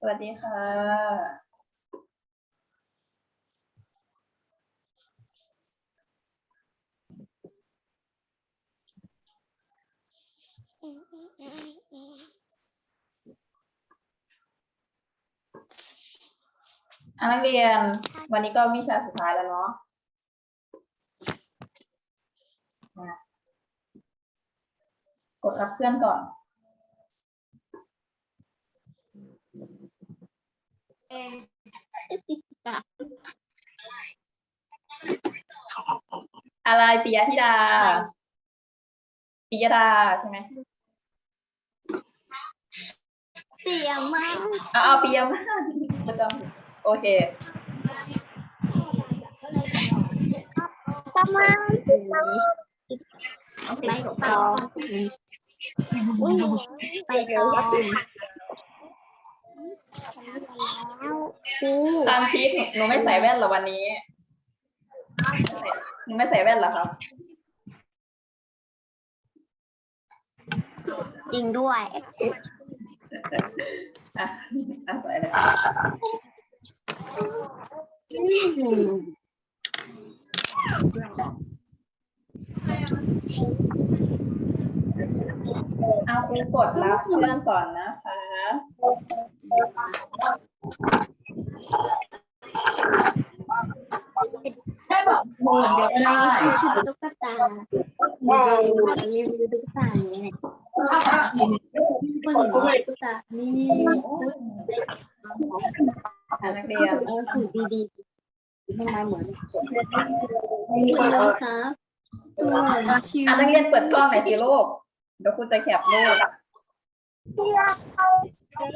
สวัสดีค่ะ อะนักเรียน วันนี้ก็วิชาสุดท้ายแล้วเนาะกดรับเพื่อนก่อน อะไรปิยธิดาปิยดาใช่ไหมเสียมากเอาเอาปิยมาไม่ต้องโอเคประมาณไปต่อไปต่อ แล้วครูตามชีตหนูหนูไม่ใส่แว่นเหรอวันนี้หนูไม่ใส่แว่นเหรอครับ จริงด้วยอะอะใส่เลยอืมเอาครูกดรับเพื่อนก่อนนะคะ โมองเดียวได้ชุดตุ๊กตารีวิวตุ๊กตาอย่างนี้คนเห็นตุ๊กตา นี่นักเรียนเออถือดีๆทำไมเหมือนคุณน้องครับตัวชิวอะนักเรียนเปิดกล้องหน่อยสิลูกเดี๋ยวคุณจะแคปรูป เปิด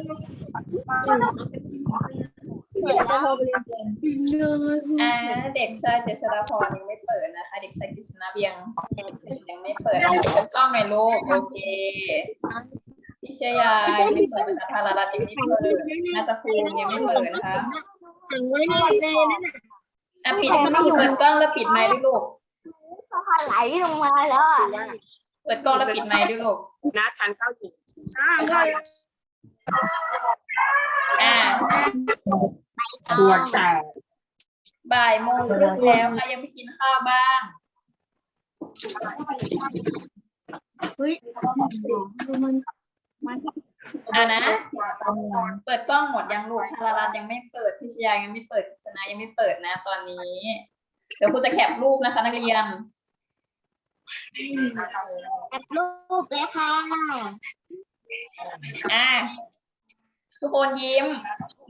แล้วจริงเลยอ่าเด็กชายเจษฎาพรยังไม่เปิดนะคะ เด็กชายกฤษณะเบียงยังไม่เปิดอะเปิดกล้องหน่อยลูกโอเคพิชยายังไม่เปิดนะคะธารารัตน์ยังไม่เปิดนาตาภูมิยังไม่เปิดนะคะหันเลยเลยนั่นน่ะอะปิดเปิดกล้องแล้วปิดไมค์ด้วยลูกเขาไหลลงมาแล้วอะเปิดกล้องแล้วปิดไมค์ด้วยลูกนะทานข้าวอยู่อ่าได้ อ่าตัวแตกบ่ายโมงครึ่งแล้วใครยังไม่กินข้าวบ้างเฮ้ยดูมันมันอ่านะ เปิดกล้องหมดยังลูกธารารัตน์ยังไม่เปิดพิชยายังไม่เปิดกฤษณะยังไม่เปิดนะ ตอนนี้ เดี๋ยวครูจะแคปรูปนะคะ นักเรียนแอบรูปเลยค่ะ อ่าทุกคนยิ้ม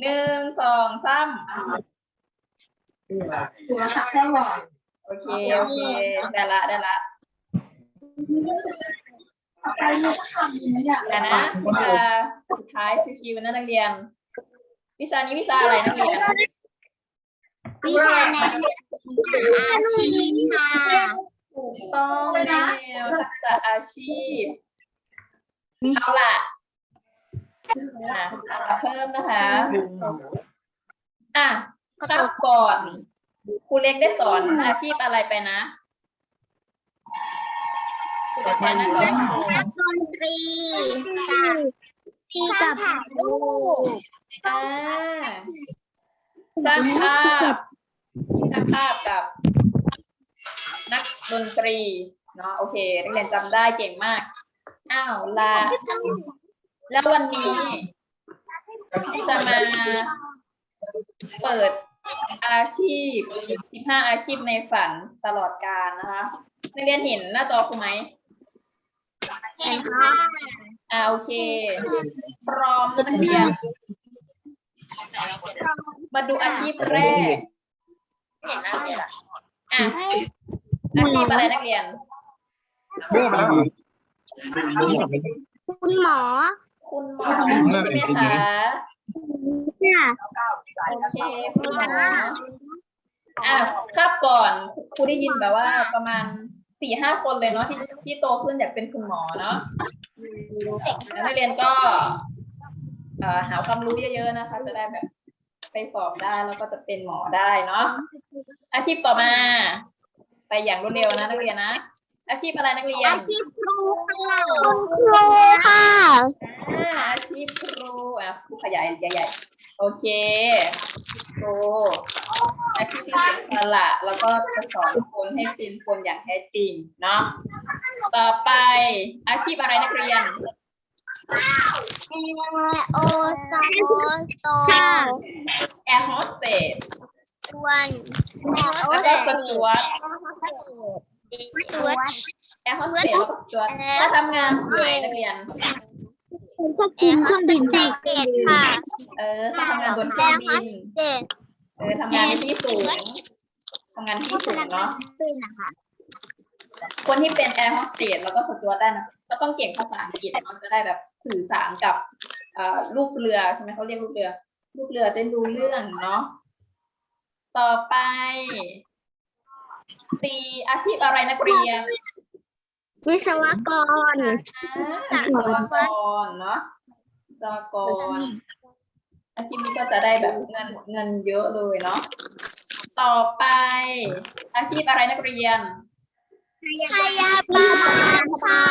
หนึ่งสองสามตัวสักแค่ว่าโอเคโอเคได้ละได้ละอ่านะวิชาสุดท้ายชิวๆนะนักเรียน วิชานี้วิชาอะไรนักเรียนวิชาในอาชีพค่ะถูกต้องแนวทักษะอาชีพ เอาล่ะอะเพิ่มนะคะอะข้าวก่อนครูเล็กได้สอนอาชีพอะไรไปนะครูจะแทนนักเรียนนักดนตรีกับที่กับรูปอ่าช่างภาพช่างภาพกับ นักดนตรีเนาะโอเคนักเรียนจำได้เก่งมาก อ้าวลา แล้ววันนี้จะมาเปิดอาชีพ 15 อาชีพในฝันตลอดกาลนะคะนักเรียนเห็นหน้าจอครูไหมเห็นค่ะอ่าโอเค พร้อมนะนักเรียน มาดูอาชีพแรกอะอาชีพอะไรนักเรียน คุณหมอคุณหมอใช่ไหมคะเนี่ย โอเคคุณหมออะครับก่อนครูได้ยินแบบว่าประมาณสี่ห้าคนเลยเนาะที่ที่โตขึ้นอยากเป็นคุณหมอเนาะแล้วนักเรียนก็เอ่อหาความรู้เยอะๆนะคะ จะได้แบบไปสอบได้แล้วก็จะเป็นหมอได้เนาะอาชีพต่อมา ไปอย่างรวดเร็วนะนักเรียนนะ อาชีพอะไรนักเรียนอาชีพครูค่ะคุณครูค่ะอ่าอาชีพครูอะครูขยายใหญ่ๆโอเคครูอาชีพที่เสียสละแล้วก็จะสอนคนให้เป็นคนอย่างแท้จริงเนาะต่อไปอาชีพอะไรนักเรียนโอซาโอโตแอร์โฮสเตสวันแล้วก็สจวตสวด แอร์โฮสเตสแล้วก็สจวตถ้าทำงานอะไรนักเรียนก็กินเครื่องบินเจ็ดค่ะ เออถ้าทำงานบนเครื่องบินเจ็ดเออทำงานในที่สูงทำงานที่สูงเนาะ ตื่นนะคะคนที่เป็นแอร์โฮสเตสแล้วก็สจวตได้นะก็ต้องเก่งภาษาอังกฤษมันจะได้แบบสื่อสารกับเอ่อลูกเรือใช่ไหมเขาเรียกลูกเรือ ลูกเรือได้รู้เรื่องเนาะต่อไป ตีอาชีพอะไรนักเรียนวิศวกรอ่าวิศวกรเนาะวิศวกร อาชีพนี้ก็จะได้แบบเงินเงินเยอะเลยเนาะต่อไป อาชีพอะไรนักเรียนพยาบาลค่ะ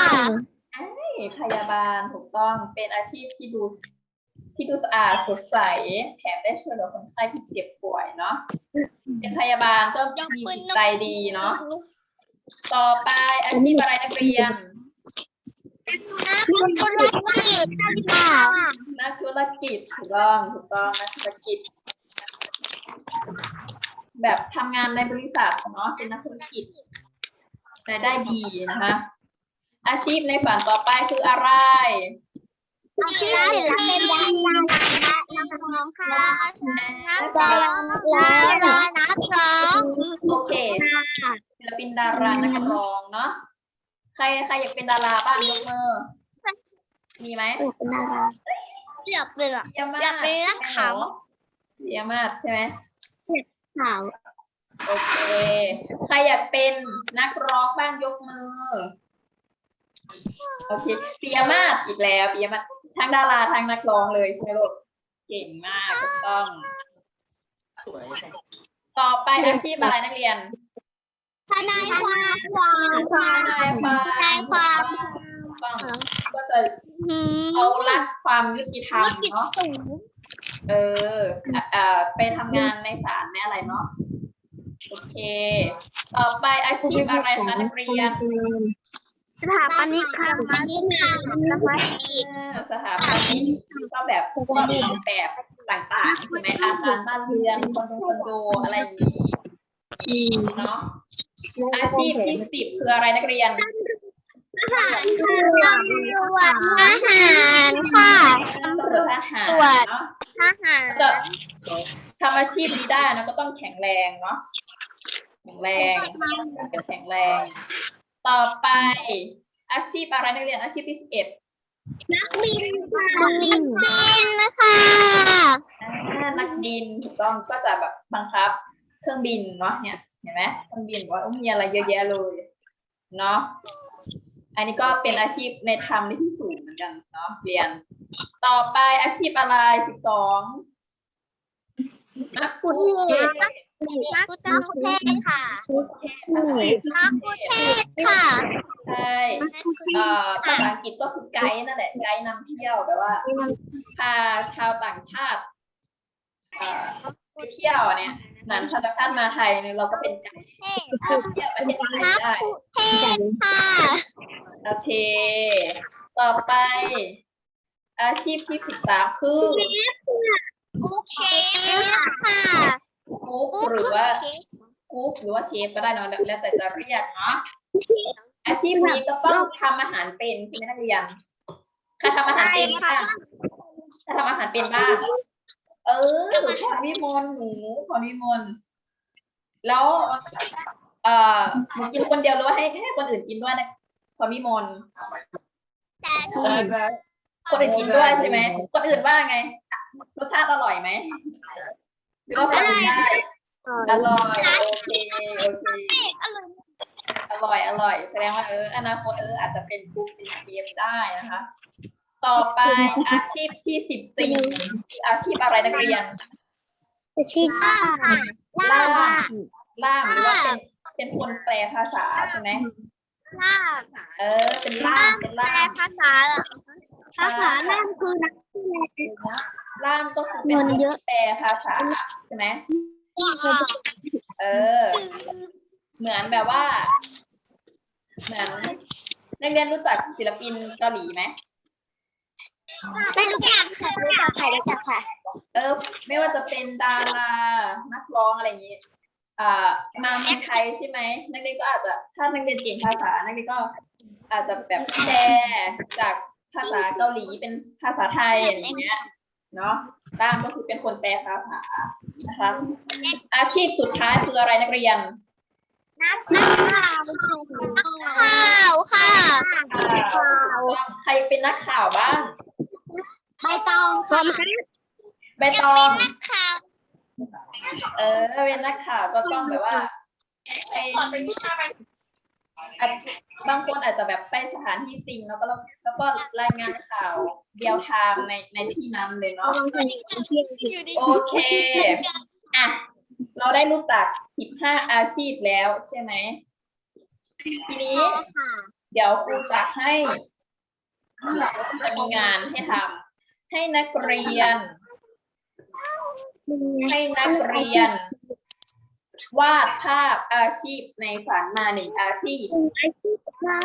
นี่พยาบาลถูกต้องเป็นอาชีพที่ดู ที่ดูสะอาดสดใสแถมได้ช่วยเหลือคนไข้ที่เจ็บป่วยเนาะเป็นพยาบาลก็มีจิตใจดีเนาะต่อไปอาชีพอะไรนักเรียนนักธุรกิจนักธุรกิจถูกต้องถูกต้องนักธุรกิจ แบบทำงานในบริษัทเนาะเป็นนักธุรกิจรายได้ดีนะคะอาชีพในฝันต่อไปคืออะไร ศิลปินดารานักร้องค่ะนักร้องนักร้องนักร้องโอเคศิลปินดารานักร้องเนาะใครใครอยากเป็นดาราบ้างยกมือมีไหมเป็นดาราเลือกเป็นหรอยากอยากเป็นนักข่าวเยี่ยมมากใช่ไหมข่าวโอเค ใครอยากเป็นนักร้องบ้างยกมือ โอเคเปียมากอีกแล้วเปียมาก ทั้งดาราทั้งนักร้องเลยใช่ไหมลูกเก่งมากถูกต้อง สวยต่อไปอาชีพอะไรนักเรียนทนายความความทนายความทนายความถูกต้องก็จะเขารักความยุติธรรมธุรกิจเนาะสูงเอออะอ่าไปทำงานในศาลในอะไรเนาะโอเค ต่อไปอาชีพอะไรคะนักเรียน สถาปนิกค่ะสถาปนิกอ่าสถาปนิกก็แบบพวกแบบต่างๆใช่ไหมอาคารบ้านเรือนคอนโดคอนโดอะไรอย่างนี้เนาะอาชีพที่สิบคืออะไรนักเรียนตำรวจทหารค่ะตำรวจทหารเนาะทหารก็ทำอาชีพนี้ได้นะก็ต้องแข็งแรงเนาะแข็งแรงแข็งแรง ต่อไปอาชีพอะไรนักเรียนอาชีพที่สิบเอ็ดนักบินค่ะนักบินนะคะอ่านักบินถูกต้องก็จะแบบบังคับ เครื่องบินเนาะเนี่ยเห็นไหมเครื่องบินบอกว่าอุ๊ยมีอะไรเยอะแยะเลยเนาะอันนี้ก็เป็นอาชีพในธรรมในที่สูงเหมือนกันเนาะเรียน ต่อไปอาชีพอะไรสิบสองนักกุ เทศนักกุเทศค่ะอาชีพนักกุเทศค่ะ ใช่เอ่อภาษาอังกฤษก็คือไกด์นั่นแหละ ไกด์นำเที่ยวแบบว่าพาชาวต่างชาติเอ่อไปเที่ยวเนี่ยเหมือนชาวต่างชาติมาไทยเนี่ยเราก็เป็นไกด์เที่ยวประเทศไทยนักได้กุเทศค่ะ โอเค ต่อไป อาชีพที่สิบสามคือ กุเทศค่ะ กุ๊กหรือว่ากุ๊กหรือว่าเชฟก็ได้เนอะแล้วแล้วแต่จะเรียกเนาะอาชีพนี้ก็ต้องทำอาหารเป็นใช่ไหมนักเรียนใครทำอาหารเป็นบ้างใครทำอาหารเป็นบ้างเออพรวิมลหนูพรวิมลแล้ว เอ่อหนูกินคนเดียวหรือว่าให้ให้คนอื่นกินด้วยนะพรวิมลคนอื่นกินด้วยใช่ไหมคนอื่นว่าไงรสชาติอร่อยไหม หรือว่อกินได้อร่อยโอเคโอเคอร่อยอร่อย แสดงว่าเอออนาคตเอออาจจะเป็นคุกเป็นเชฟได้นะคะ ต่อไปอาชีพที่สิบสี่อาชีพอะไรนักเรียนกุเทศค่ะล่าล่ามหรือว่าเป็นเป็นคนแปลภาษาใช่ไหมล่าเออ เป็นล่ามเป็นล่ามภาษาเหรอภาษาล่ามคือนักล่ามก็คือเป็นเงินเยอะแปลภาษาใช่ไหมเออ เหมือนแบบว่า เหมือนนักเรียนรู้จักศิลปินเกาหลีไหมไม่รู้จักค่ะรู้จักค่ะรู้จักค่ะ เออ ไม่ว่าจะเป็นดารานักร้องอะไรอย่างนี้อ่ามาเมืองไทยใช่ไหมนักเรียนก็อาจจะถ้านักเรียนเก่งภาษานักเรียนก็อาจจะแบบแปลจากภาษาเกาหลีเป็นภาษาไทยอย่างเงี้ย เนาะตามก็คือเป็นคนแปลภาษานะคะ อาชีพสุดท้ายคืออะไรนักเรียนนักข่าวข่าวค่ะข่าวใครเป็นนักข่าวบ้างใบตองค่ะใบตองข่าวเออเป็นนักข่าวก็ต้องแบบว่าไปอาจ บางคนอาจจะแบบไปสถานที่จริง แล้วก็แล้วก็รายงานข่าวเดียวไทม์ในในที่นั้นเลยเนาะโอเคอะเราได้รู้จัก 15 อาชีพแล้วใช่ไหมทีนี้เดี๋ยวครูจะให้มีงานให้ทำให้นักเรียน ให้นักเรียน วาดภาพอาชีพในฝันมาหนึ่งอาชีพ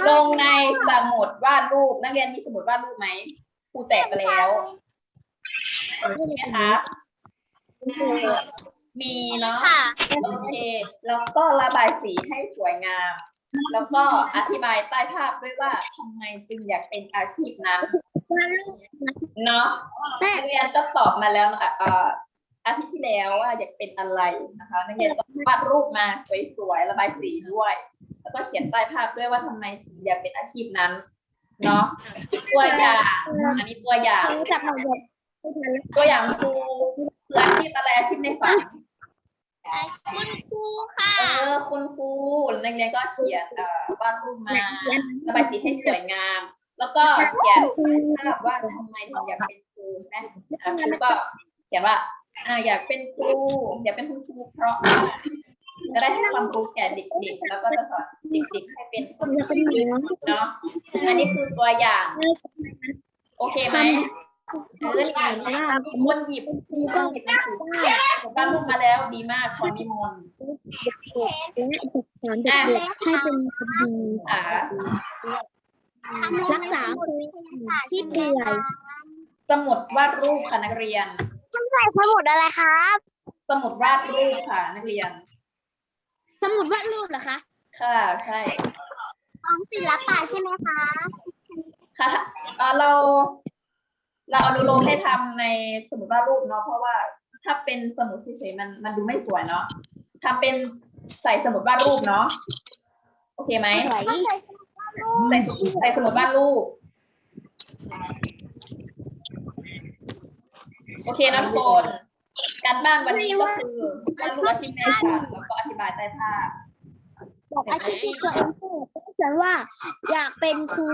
ลงในสมุดวาดรูป นักเรียนมีสมุดวาดรูปไหมครูแจกไปแล้วใช่ไหมคะมีเนาะค่ะโอเคแล้วก็ระบายสีให้สวยงาม แล้วก็อธิบายใต้ภาพด้วยว่าทำไมจึงอยากเป็นอาชีพนั้นเนาะนักเรียนก็ตอบมาแล้วเอ่อ อาทิตย์ที่แล้วว่าอยากเป็นอะไรนะคะนักเรียนก็วาดรูปมาสวยๆระบายสีด้วย แล้วก็เขียนใต้ภาพด้วยว่าทำไมถึงอยากเป็นอาชีพนั้นเนาะตัวอย่างอันนี้ตัวอย่างจับหน่อยตัวอย่างครูคืออาชีพอะไรอาชีพในฝันคุณครูค่ะ เออคุณครูนักเรียนก็เขียนเอ่อวาดรูปมาระบายสีให้สวยงาม แล้วก็เขียนภาพว่าทำไมถึงอยากเป็นครูนะอะครูก็เขียนว่า อ่าอยากเป็นครูอยากเป็นคุณครูเพราะว่าจะได้ให้ความรู้แก่เด็กๆแล้วก็จะสอนเด็กๆให้เป็นคนดีเนาะอันนี้คือตัวอย่าง โอเคไหมเออดีมากมีคนหยิบมีคนหยิบหนังสือวาดรูปมาแล้วดีมากขอมีมนสอนเด็กๆให้เป็นคนดีอ่ารักษาคนที่ป่วยสมุดวาดรูปค่ะนักเรียน ใส่สมุดอะไรครับ สมุดวาดรูปค่ะ นักเรียน สมุดวาดรูปเหรอคะค่ะใช่ของศิลปะใช่ไหมคะ ค่ะเอ่อเรา เราอนุโลมให้ทำในสมุดวาดรูปเนาะเพราะว่าถ้าเป็นสมุดเฉยๆมันมันดูไม่สวยเนาะทำเป็นใส่สมุดวาดรูปเนาะโอเคไหมสวยใส่ใส่สมุดวาดรูป โอเคนะทุกคนการบ้านวันนี้ก็คือวาดรูปอาชีพในฝันแล้วก็อธิบายใต้ภาพบอกอาชีพที่ตัวเองพูดเขียนว่าอยากเป็นครู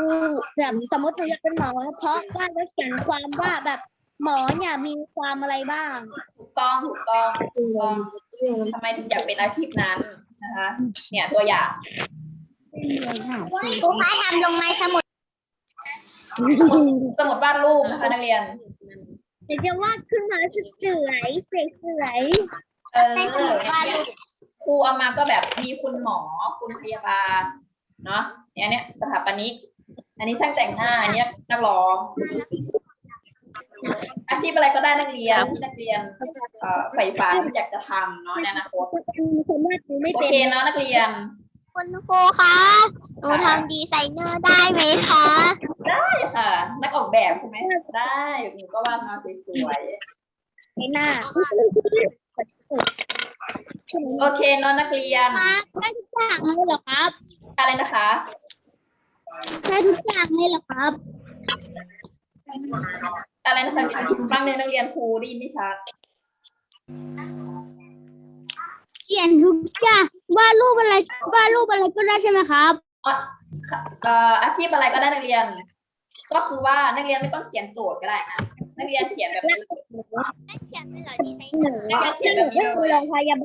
แบบสมมติหนูอยากเป็นหมอเพราะว่าแล้วเขียนความว่าแบบหมอเนี่ยมีความอะไรบ้างถูกต้องถูกต้องถูกต้องทำไมถึงอยากเป็นอาชีพนั้นนะคะเนี่ยตัวอย่างครูคะทำลงในสมุดสมุดวาดรูปนะคะนักเรียน เดี๋ยวจะวาดขึ้นมาสวยๆสวยเออเนี่ยครูเอามาก็แบบมีคุณหมอคุณพยาบาลเนาะเนี่ยเนี่ยสถาปนิก อันนี้ช่างแต่งหน้าอันเนี้ยนักร้อง อาชีพอะไรก็ได้นักเรียนที่นักเรียนเอ่อใฝ่ฝันอยากจะทำเนาะในอนาคตๆสามารถดูไม่โอเป็นเคเนาะนักเรียน คุณครูคะหนูทำดีไซเนอร์ได้ไหมคะได้ค่ะ นักออกแบบใช่ไหมได้หนูก็วาดมาสวยไม่น่าๆโอเคเนาะนักเรียนได้ทุกอย่างเลยเหรอครับอะไรนะคะได้ทุกอย่างเลยเหรอครับ อะไรนะคะฟังเรียนนักเรียนครูได้ยินไม่ชัด เขียนทุกอย่างวาดรูปอะไรวาดรูปอะไรก็ได้ใช่ไหมครับอะเอ่ออาชีพอะไรก็ได้นักเรียน ก็คือว่านักเรียนไม่ต้องเขียนโจทย์ก็ได้อะนักเรียนเขียนแบบนี้เลยเขียนเป็นเหรอดีไซเนอร์นักเรียนเขียนแบบนี้เลยโรงพยาบาล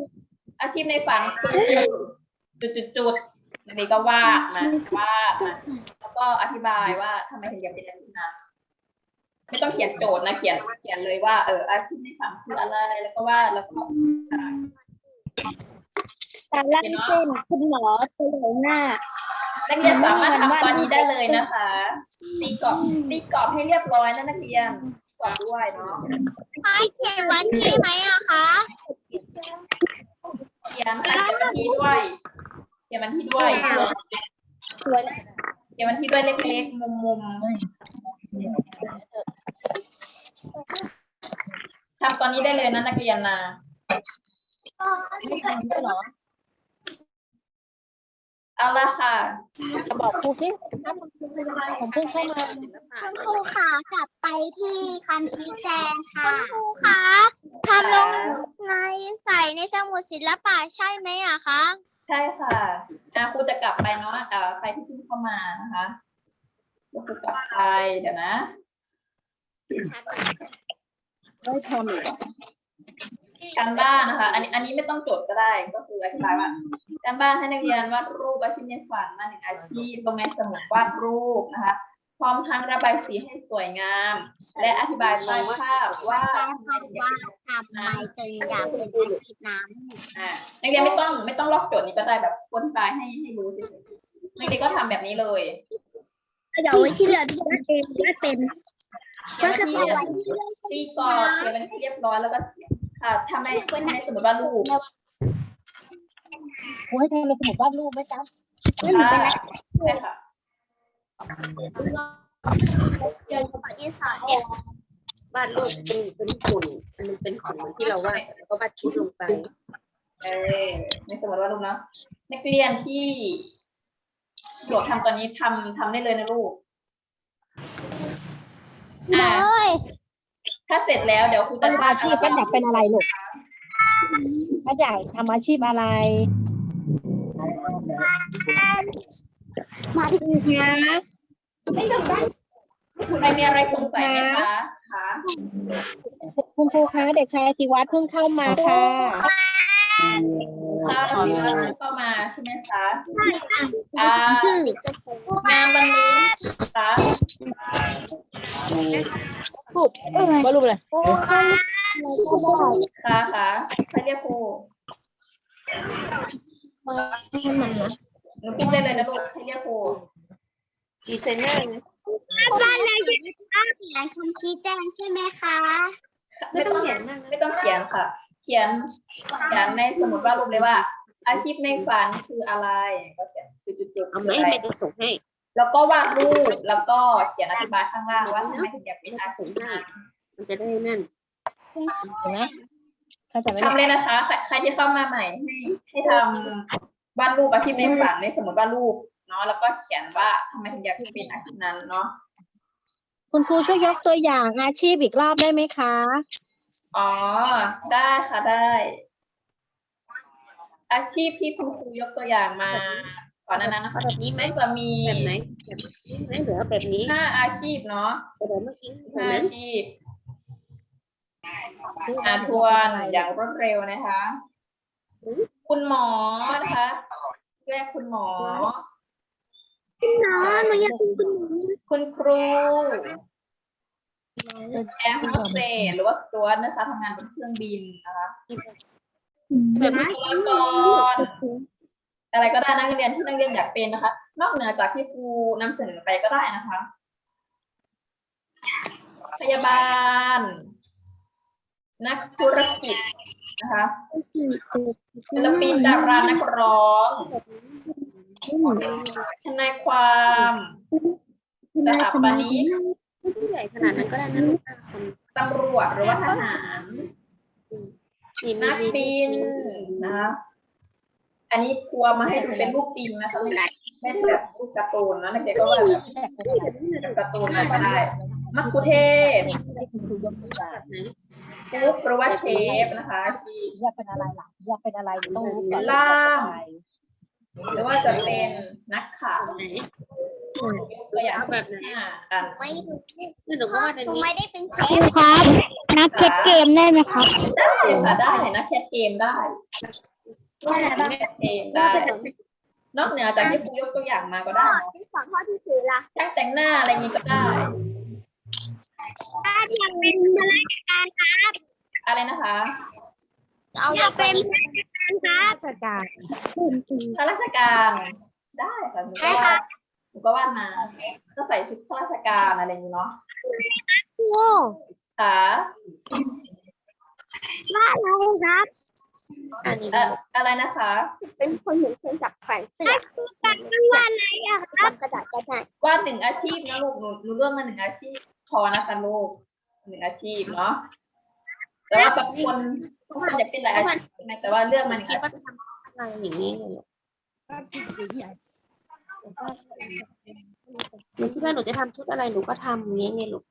อาชีพในฝันคือจุดจุดจุดๆนักเรียนก็วาดมาวาดมาแล้วก็อธิบายว่าทำไมถึงอยากเป็นอาชีพนั้นไม่ต้องเขียนโจทย์นะเขียนเขียนเลยว่าเอออาชีพในฝันคืออะไรแล้วก็ว่าแล้วก็ การล่างเส้นคุณหมอตัวใหญ่หน้า นักเรียนสามารถทำตอนนี้ได้เลยนะคะ ตีกรอบตีกรอบให้เรียบร้อยนะนักเรียนกรอบด้วยเนาะคะเขียนวันที่ไหมอะคะเขียนเขียนวันที่ด้วยเขียนวันที่ด้วยสวยเขียนวันที่ด้วยเล็กๆมุมๆทำตอนนี้ได้เลยนะนักเรียนนะ ไม่ทำด้วยเหรอ เอาละค่ะจะบอกครูสิผมเพิ่งเข้ามาคุณครูคะกลับไปที่คำชี้แจงค่ะคุณครูคะทำลงในใส่ในสมุดศิลปะใช่ไหมอะคะใช่ค่ะอะครูจะกลับไปเนาะอ่าใครที่เพิ่งเข้ามานะคะเดี๋ยวครูกลับไปเดี๋ยวนะ ไม่ทำอีกเหรอ การบ้านนะคะ อันนี้อันนี้ไม่ต้องจดก็ได้ ก็คืออธิบายว่าการบ้านให้นักเรียนวาดรูปอาชีพในฝันมาหนึ่งอาชีพลงในสมุดวาดรูปนะคะ พร้อมทั้งระบายสีให้สวยงาม และอธิบายใต้ภาพว่าทำไมถึงอยากเป็นทำไมจึงอยากเป็นอาชีพน้อ่านักเรียนไม่ต้องไม่ต้องลอกโจทย์นี้ก็ได้แบบอธิบายให้ให้รู้เฉยๆนักเรียนก็ทำแบบนี้เลยำเดี๋ยวไว้ที่เหลือที่วาดเองวาดเป็นเขียนวันที่ตีกรอบเขียนวันที่เรียบร้อยแล้วก็ ค่ะทำในทำในสมุดวาดรูปครูให้ทำในสมุดวาดรูปไหมจ๊ะค่ะใช่ค่ะที่สอนวาดรูปเป็นเป็นหุ่นอันนึงเป็นของที่เราวาดแล้วก็วาดชุดลงไปเออในสมุดวาดรูปเนาะนักเรียนที่โจทย์ทำตอนนี้ทำทำได้เลยนะลูกอ่าถ้าเสร็จแล้วเดี๋ยวครูจะสร้างอาชีพก็อยากเป็นอะไรลูกถ้าอยากทำอาชีพอะไรมาที่นี่นะใครมีอะไรสงสัยไหมคะคะคุณครูคะเด็กชายธิวัฒน์เพิ่งเข้ามาค่ะ ถ้าสิว่าเข้ามาใช่ไหมคะอ่าชื่องานวันนี้คะรูปวาดรูปอะไรโอ้ยก็ได้คะคะใครเรียกครูให้มันนะหนูพูดได้เลยนะลูกใครเรียกครูดีไซเนอร์นะบ้านเราอยู่ในบ้านเขียนคำชี้แจงใช่ไหมคะ ไม่ต้องเขียนมากนะไม่ต้องเขียนค่ะ เขียนเขียนในสมุดวาดรูปเลยว่า อาชีพในฝันคืออะไรก็เขียนจุดๆๆเอาไหมไม่ได้ส่งให้แล้วก็วาดรูปแล้วก็เขียนอธิบายข้างล่างว่าทำไมถึงอยากเป็นอาชีพนั้นมันจะได้นั่นเห็นไหมเข้าใจไหมลูกทำเลยนะคะใครใครที่เข้ามาใหม่ให้ให้ทำวาดรูปอาชีพในฝันในสมุดวาดรูปเนาะแล้วก็เขียนว่าทำไมถึงอยากเป็นอาชีพนั้นเนาะคุณครูช่วยยกตัวอย่างอาชีพอีกรอบได้ไหมคะ อ๋อ ได้ค่ะได้ อาชีพที่คุณครูยกตัวอย่างมาก่อนหนานั้นนะคะเอาแบบนี้ไหม ก็จะมีแบบไหนแบบนี้ไม่เหลือแบบนี้ห้าอาชีพเนาะแบบเมื่อกี้แบบห้าไหนอาชีพอ่าทวนอย่างรวดเร็วนะคะ คุณหมอนะคะแรกคุณหมอน้องหนูอยากเป็นคุณหมอคุณครู แอร์โฮสเตสหรือว่าสจวตนะคะทำงานบนเครื่องบินนะคะแบบเมื่อวิกี้ศวกรอะไรก็ได้นักเรียนที่นักเรียนอยากเป็นนะคะ นอกเหนือจากที่ครูนำเสนอไปก็ได้นะคะ พยาบาล นักธุรกิจนะคะศิลปินดารานักร้องทนายความสถาปนิก ผู้ใหญ่ขนาดนั้นก็ได้นะลูกคนตำรวจหรือว่าทหารนักบินนะคะอันนี้ครัวมาให้ดูเป็นรูปจริงนะคะไม่ได้ไม่ได้แบบรูปการ์ตูนนะนักเรียนก็ว่าแบบการ์ตูนอะไรก็ได้มักคุเทศก์คุณครูยกตัวอย่างกุ๊กหรือว่าเชฟนะคะชีอยากเป็นอะไรล่ะอยากเป็นอะไรต้องรู้ก่อนล่ามหรือว่าจะเป็นนักข่าว ตัวอย่างเอาแบบไหนห้าอันไม่นี่หนูก็วาดอันหนูนี้ไม่ได้เป็นเชฟครับ นักเก็ตเกมได้ไหมครับ ได้ค่ะได้นะแคทเกมได้ว่าอะไรบ้างแคทเกมได้นอกเหนือจากที่ครูยกตัวอย่างมาก็ได้ที่สอนข้อที่สี่ล่ะช่างแต่งหน้าอะไรนี้ก็ได้อยากเป็นข้าราชการครับ อะไรนะคะเอาอยากเป็นข้าราชการครัราบชการข้าราชการได้ค่ะหนูก็ว่าห นูก็ว่ามา ก็ใส่ชุดข้าราชการอะไรอย่างนี้เนาะโอ้ค่ะว่าอะไรครับ อันนี้เอ่ออะไรนะคะ เป็นคนเห็นคนจับแขวนเสื้อการว่าอะไรอะครับกระดาษกระดาษว่าหนึ่งอาชีพนะลูกหนูหนูเลือกมาหนึ่งอาชีพพอนะคะลูกหนึ่งอาชีพเนาะแต่ว่าบางคนบางคนอยากเป็นหลายอาชีพใช่ไหมแต่ว่าเลือกมาหนึ่งคิดอาว่าชีพจะทำอะไรอย่างนี้เลย หนูคิดว่าหนูจะทำชุดอะไรหนูก็ทำอย่างนี้ไงลูก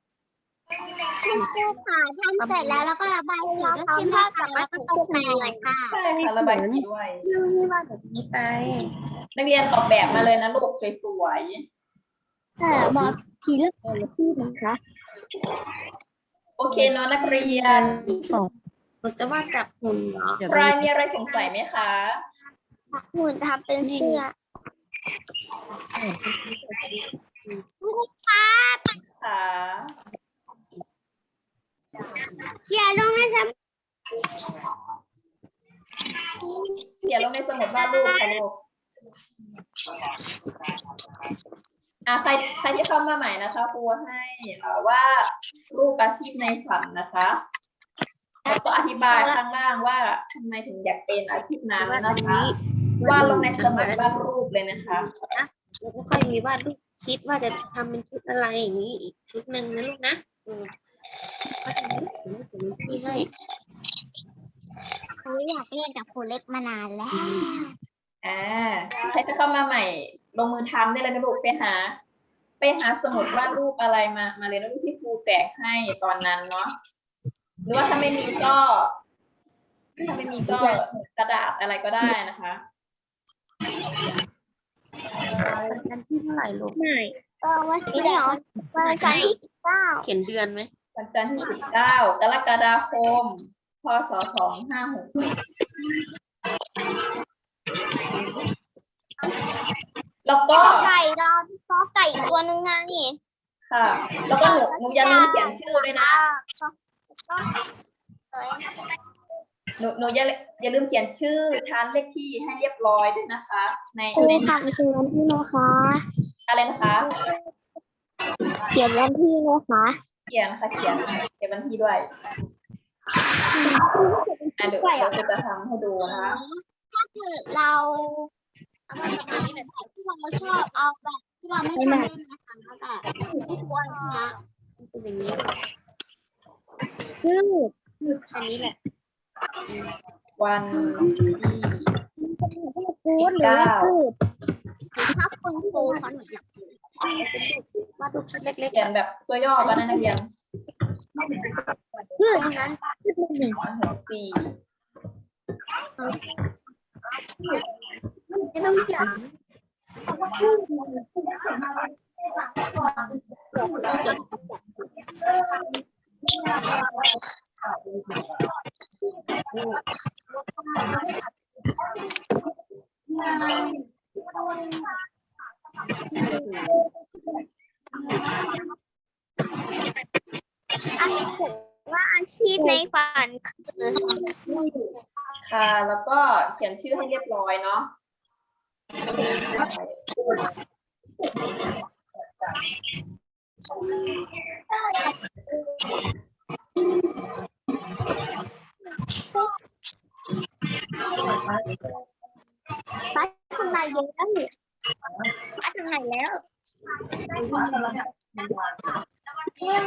คุณครูค่ะทำเสร็จแล้วแล้วก็ระบายสีแล้วพิมพ์ภาพแล้วก็ตกแต่งเลยค่ะใช่ค่ะระบายสีด้วย นี่ว่าแบบนี้ไปนักเรียนออกแบบมาเลยนะลูกสวยค่บอกทีละคนที่นะคะๆ โอเคเนาะนักเรียนหนูจะวาดกับหุ่นเหรอ ใครมีอะไรสงสัยไหมคะ หุ่นทำเป็นเสื้อ ค่ะอย่าลงนะฉันเขียนลงในสมุดวาดรูปค่ะลูกอะใครใครที่เข้ามาใหม่นะคะครูให้ว่ารูปอาชีพในฝันนะคะแล้วก็อธิบายข้างล่างว่าทำไมถึงอยากเป็นอาชีพนั้นนะคะ วาดลงในสมุดวาดรูปเลยนะคะหนูก็ค่อยมีวาดรูปคิดว่าจะทำเป็นชุดอะไรอย่างนี้อีกชุดหนึ่งนะลูกนะอืมก็ทำให้ถึงถึงที่ให้เขาอยากเล่นกับครูเล็กมานานแล้วอ่าใครจะเข้ามาใหม่ ลงมือทำได้เลยนะลูกไปหา ไปหาสมุดวาดรูปอะไรมา มาเลยนะลูกที่ครูแจกให้ตอนนั้นเนาะหรือว่าถ้าไม่มีก็ถ้าไม่มีก็กระดาษอะไรก็ได้นะคะ วันที่เท่าไหร่ลูกไม่ก็วันที่เหรอวันจันทร์ที่สิบเก้าเขียนเดือนไหมวันจันทร์ที่สิบเก้ากรกฎาคมพศสองห้าหกแล้วก็ก็ไก่รอก็ไก่อีกตัวหนึ่งไงนี่ค่ะ แล้วก็หนูหนูอย่าลืมเขียนชื่อด้วยนะก็เอ้ย หนูหนูอย่าอย่าลืมเขียนชื่อชั้นเลขที่ให้เรียบร้อยด้วยนะคะ ในครูในค่ะคือวันที่นะคะอะไรนะคะเขียนวันที่นะคะเขียนค่ะเขียนเขียนวันที่ด้วยอะเดี๋ยวเดี๋ยวจะทำให้ดูนะคะถ้าเกิดเราที่เราชอบเอาแบบที่เราไม่ชอบเล่นนะคะแบบไม่ควรนะเป็นอย่างนี้ชื่ออันนี้แหละ วันที่ฟูดหรือว่าพืชถ้าคุณครูเขาหนูอยากวาดรูปชุดเล็กเขียนแบบตัวย่อก็ได้นักเรียนพืชนั้นพืชหนึ่งสองถึงสี่ไม่ต้องเขียนอาชีพ ว่าอาชีพในฝันคือค่ะ แล้วก็เขียนชื่อให้เรียบร้อยเนาะ ฟ้าทำงานเยอะแล้วฟ้าทำงานแล้ว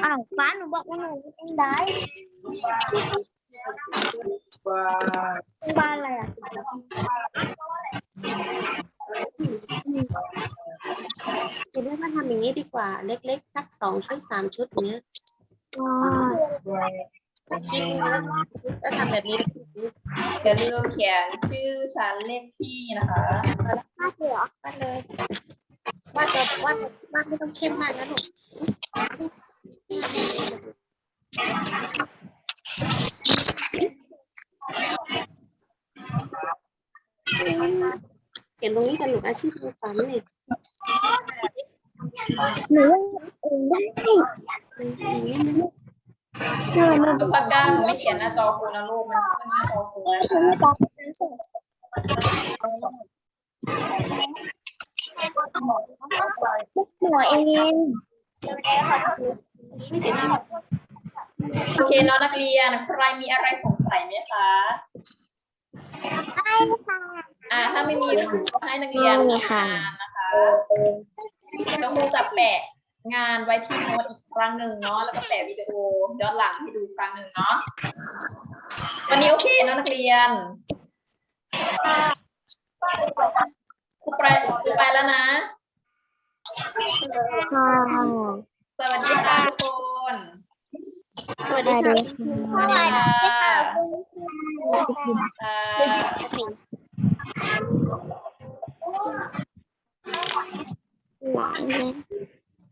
อ้าวฟ้าหนูบอกว่าหนูเป็นได้บ้านอะไรอะๆคิดว่าถ้าทำอย่างนี้ดีกว่า เล็กๆ สักสองชุดสามชุดอย่างเนี้ยอ๋อ คิดว่าแล้วทำแบบนี้อย่าลืมเขียนชื่อชั้นเลขที่นะคะฟ้าเหรอวาดเลยวาดแบบวาดวาดไม่ต้องเข้มมากนะลูเขียนตรงนี้กันลูอาชีพในฝันนี่หนูว่าเองได้อย่างนี้นะ เมื่อมันสุภาพก้าไม่เขียนหน้าจอครูนะลูกมันขึ้นหน้าจอครูนะคะไม่ตอบหมอเองไม่เขียนให้โอเคเนาะนักเรียนใครมีอะไรสงสัยไหมคะใช่ค่ะอ่าถ้าไม่มีให้นักเรียนค่ะทำงานนะคะก็ครูจะแปะ งานไว้ที่โน้ตอีกครั้งหนึ่งเนาะแล้วก็แปะวิดีโอย้อนหลังให้ดูครั้งหนึ่งเนาะวันนี้โอเคเนาะนักเรียนครูไปครูไปแล้วนะ ค่ะสวัสดีค่ะทุกคนสวัสดีค่ะสวัสดีค่ะค่ะหลานเลย